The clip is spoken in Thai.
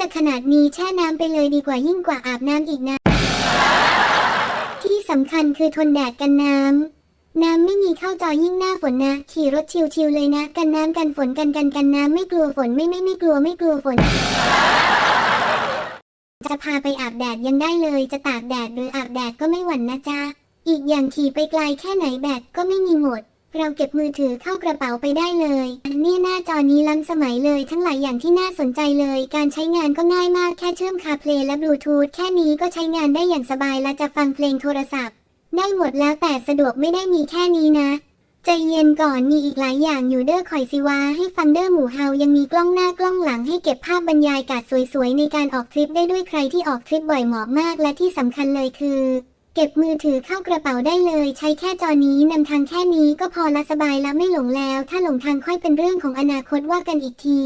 จะขนาดนี้แช่น้ำไปเลยดีกว่ายิ่งกว่าอาบน้ำอีกนะ ที่สำคัญคือทนแดดกันน้ำ น้ำไม่มีเข้าจอยิ่งหน้าฝนนะ ขี่รถชิวๆเลยนะ กันน้ำกันฝนกันกันกันน้ำไม่กลัวฝนไม่ไม่ไม่กลัวไม่กลัวฝน จะพาไปอาบแดดยังได้เลย จะตากแดดหรืออาบแดดก็ไม่หวั่นนะจ๊ะ อีกอย่างขี่ไปไกลแค่ไหนแบตก็ไม่มีหมด เราเก็บมือถือเข้ากระเป๋าไปได้เลยเนี่ยหน้าจอนี้ล้ำสมัยเลยทั้งหลายอย่างที่น่าสนใจเลย การใช้งานก็ง่ายมากแค่เชื่อมคาเพลย์และบลูทูธแค่นี้ก็ใช้งานได้อย่างสบายและจะฟังเพลงโทรศัพท์ ได้หมดแล้วแต่สะดวกไม่ได้มีแค่นี้นะใจเย็นก่อนมีอีกหลายอย่างอยู่เด้อคอยสิวาให้ฟังเด้อหมูเฮายังมีกล้องหน้ากล้องหลังให้เก็บภาพบรรยายกาศสวยๆ ในการออกทริปได้ด้วยใครที่ออกทริปบ่อยเหมาะมากและที่สำคัญเลยคือ เก็บมือถือเข้ากระเป๋าได้เลย ใช้แค่จอนี้นำทางแค่นี้ก็พอละสบายแล้วไม่หลงแล้ว ถ้าหลงทางค่อยเป็นเรื่องของอนาคตว่ากันอีกที